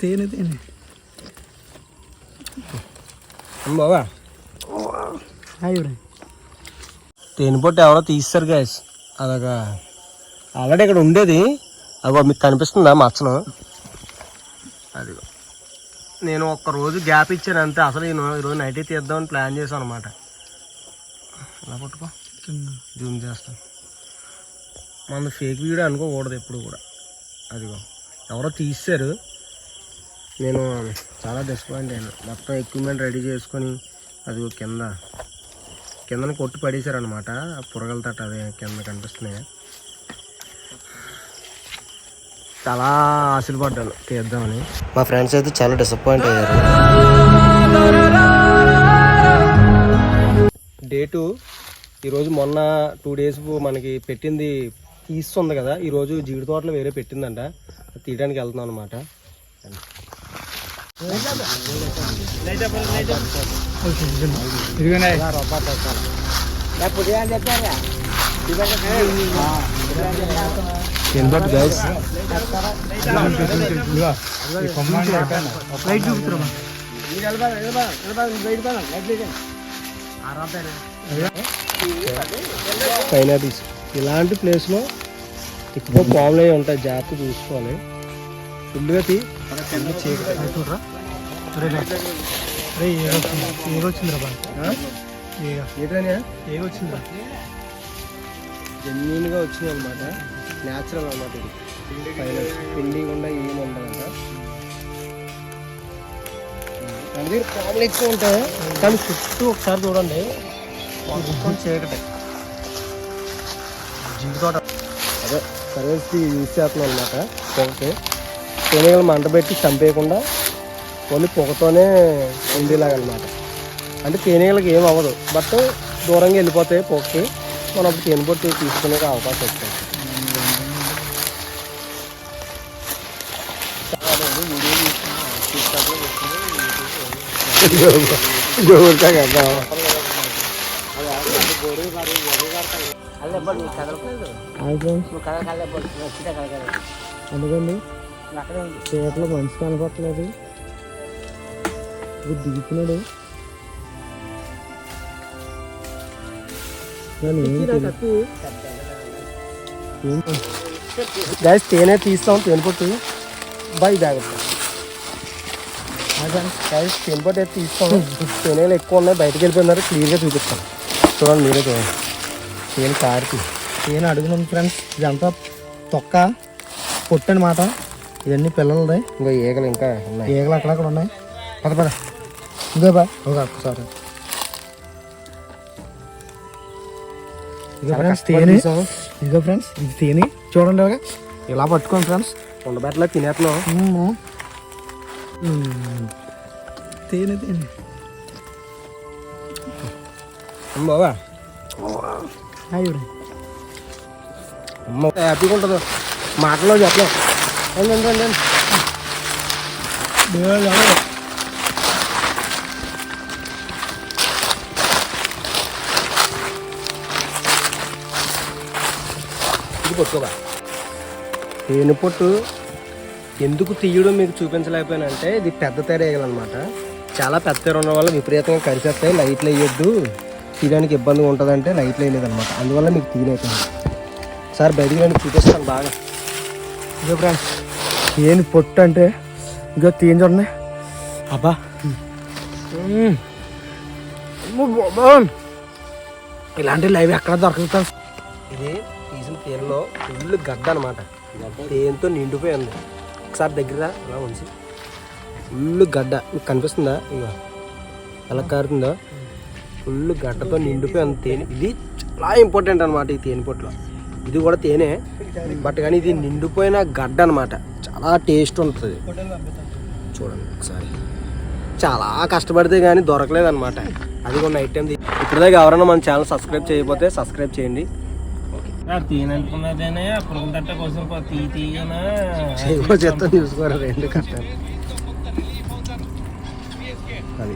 తేనె తేనె. హాయ్ తేనె పొట్టు ఎవరో తీస్తారు గ్యాస్ అదొక ఆల్రెడీ ఇక్కడ ఉండేది. అగో మీకు కనిపిస్తుందా మచ్చను అది నేను ఒక్క రోజు గ్యాప్ ఇచ్చాను అంతే. అసలు నేను ఈరోజు నైట్ తీద్దామని ప్లాన్ చేశాను అనమాట ఇలా పట్టుకో? జూమ్ చేస్తాను. మన ఫేక్ వీడియో అనుకోకూడదు ఎప్పుడు కూడా. అదిగో. ఎవరో తీశారు. నేను చాలా డిసప్పాయింట్ అయ్యాను. మొత్తం ఎక్విప్మెంట్ రెడీ చేసుకొని అదిగో కింద కిందన కొట్టి పడేశారనమాట ఆ పురగల తట్ట అదే కింద కనిపిస్తున్నాయి. చాలా ఆశలు పడ్డాను తీద్దామని. మా ఫ్రెండ్స్ అయితే చాలా డిసప్పాయింట్ అయ్యారు. డేటు ఈరోజు మొన్న టూ డేస్ మనకి పెట్టింది తీస్తుంది కదా. ఈరోజు జీడి తోటలు వేరే పెట్టిందంట. అది తీయడానికి వెళ్తున్నాం అనమాట ఇదిగోనే ఎందుకంటే ఇలాంటి ప్లేస్లో ఎక్కువ పాములు అవి ఉంటాయి. జాగ్రత్త చూసుకోవాలి. ఫుల్గా తీ. చీకటి. చూడరా ఏగొచ్చిందిరా జెన్యున్గా వచ్చింది అనమాట న్యాచురల్ అనమాట ఇది. పైన పిండి గుండా ఏమి ఉండదంట. మన దగ్గర పాములు ఎక్కువ ఉంటాయి. కానీ చుట్టూ ఒకసారి చూడండి. మొత్తం జింక తోట అదే సర్వేస్కి యూజ్ చేస్తున్నాం అనమాట పొగకి తేనీగలు మంట పెట్టి చంపేయకుండా ఓన్లీ పొగతోనే ఉండేలాగా అనమాట అంటే తేనెగలకి ఏం అవ్వదు. బట్ దూరంగా వెళ్ళిపోతాయి పొగకి మనం అప్పుడు తేనె పొట్టు తీసుకునే అవకాశం వస్తుంది అందుకండి చీకట్లో మనిషి కనపట్లేదు ఇప్పుడు దిగుతున్నాడు. గైస్ తేనె తీస్తాం తేనె పొట్టు. బాయ్ జాగ్రత్త. గైస్ తేనె పొట్టు అయితే తీస్తాం. తేనెలు ఎక్కువ ఉన్నాయి బయటకు వెళ్ళిపోయినారు క్లియర్గా చూపిస్తాం. చూడండి మీరే చూడండి. తేనె కారుతుంది నేను అడుగున్నాను ఫ్రెండ్స్ ఇదంతా తొక్క పొట్టు అనమాట ఇవన్నీ పిల్లలది. ఇంకా ఈగలు ఇంకా ఉన్నాయి. ఈగలు అక్కడక్కడ ఉన్నాయి. పద పద. ఇదే బా ఒక ఒక్కసారి ఇదిగో ఫ్రెండ్స్ తేనె. ఇదిగో ఫ్రెండ్స్ ఇది తేనె. చూడండి ఇలాగా. ఇలా పట్టుకోండి ఫ్రెండ్స్ ఉండబెట్టలో తినేస్తున్నాం తేనె తేనె. బాబా అమ్మ హ్యాపీగా ఉంటుంది? మాటలో చెప్పలేం. ఇది పట్టుకోబా. తేనె పొట్టు ఎందుకు తీయడం మీకు చూపించలేకపోయానంటే ఇది పెద్ద తెర వేయాలన్నమాట. చాలా పెద్ద తెర ఉన్న వల్ల విపరీతంగా కరిచేస్తాయి లైట్లు వేయొద్దు. తీయడానికి ఇబ్బందిగా ఉంటుందంటే లైట్లు వేయలేదన్నమాట అందువల్ల మీకు తీయలేకపోయింది సార్ బయటికి రండి చూపిస్తాను బాగా. ఇదిగో ఫ్రెండ్స్ తేనె పొట్టు అంటే? ఇదిగో తేనె చూడండి. అబ్బా. ఇలాంటి లైవ్ ఎక్కడ దొరకదు ఇది తీసిన తేనెలో ఫుల్ గడ్డ అనమాట. తేనెతో నిండిపోయింది ఒకసారి దగ్గర ఇలా ఉంచి ఫుల్ గడ్డ. మీకు కనిపిస్తుందా? ఇక ఎలా కారుతుందో ఫుల్ గడ్డతో నిండిపోయింది తేనె. ఇది చాలా ఇంపార్టెంట్ అనమాట ఈ తేనె పొట్లో ఇది కూడా తేనె బట్ కానీ ఇది నిండిపోయిన గడ్డ అనమాట చాలా టేస్ట్ ఉంటుంది. చూడండి ఒకసారి. చాలా కష్టపడితే కానీ దొరకలేదు అనమాట అది కూడా నైట్ టైం ఇప్పటిదాకా ఎవరైనా మన ఛానల్ సబ్స్క్రైబ్ చేయకపోతే సబ్స్క్రైబ్ చేయండి. చెత్త చూసుకోరు రెండు కష్టాలు అది.